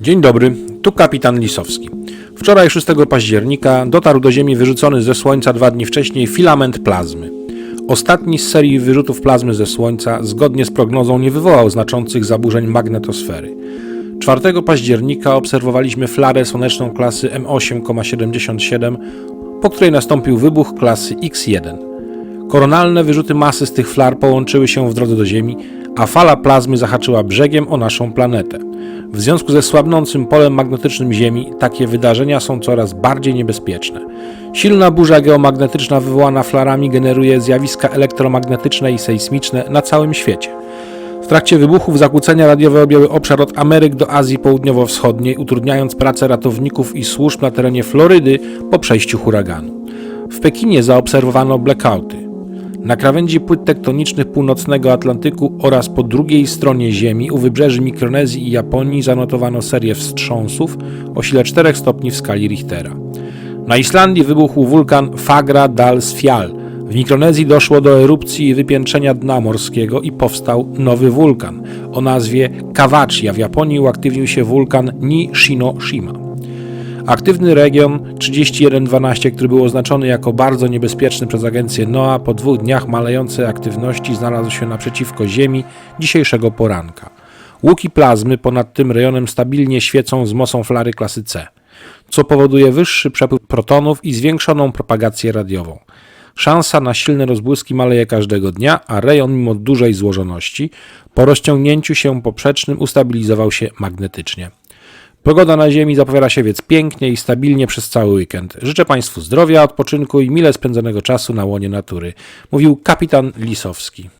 Dzień dobry, tu kapitan Lisowski. Wczoraj 6 października dotarł do Ziemi wyrzucony ze Słońca dwa dni wcześniej filament plazmy. Ostatni z serii wyrzutów plazmy ze Słońca, zgodnie z prognozą, nie wywołał znaczących zaburzeń magnetosfery. 4 października obserwowaliśmy flarę słoneczną klasy M8,77, po której nastąpił wybuch klasy X1. Koronalne wyrzuty masy z tych flar połączyły się w drodze do Ziemi, a fala plazmy zahaczyła brzegiem o naszą planetę. W związku ze słabnącym polem magnetycznym Ziemi, takie wydarzenia są coraz bardziej niebezpieczne. Silna burza geomagnetyczna wywołana flarami generuje zjawiska elektromagnetyczne i sejsmiczne na całym świecie. W trakcie wybuchów zakłócenia radiowe objęły obszar od Ameryk do Azji Południowo-Wschodniej, utrudniając pracę ratowników i służb na terenie Florydy po przejściu huraganu. W Pekinie zaobserwowano blackouty. Na krawędzi płyt tektonicznych północnego Atlantyku oraz po drugiej stronie Ziemi u wybrzeży Mikronezji i Japonii zanotowano serię wstrząsów o sile 4 stopni w skali Richtera. Na Islandii wybuchł wulkan Fagra Dal. W Mikronezji doszło do erupcji i wypiętrzenia dna morskiego i powstał nowy wulkan o nazwie Kawachi, a w Japonii uaktywnił się wulkan Nishino-shima. Aktywny region 3112, który był oznaczony jako bardzo niebezpieczny przez agencję NOAA, po dwóch dniach malejącej aktywności znalazł się naprzeciwko Ziemi dzisiejszego poranka. Łuki plazmy ponad tym rejonem stabilnie świecą z mocą flary klasy C, co powoduje wyższy przepływ protonów i zwiększoną propagację radiową. Szansa na silne rozbłyski maleje każdego dnia, a rejon mimo dużej złożoności po rozciągnięciu się poprzecznym ustabilizował się magnetycznie. Pogoda na Ziemi zapowiada się więc pięknie i stabilnie przez cały weekend. Życzę Państwu zdrowia, odpoczynku i mile spędzonego czasu na łonie natury, mówił kapitan Lisowski.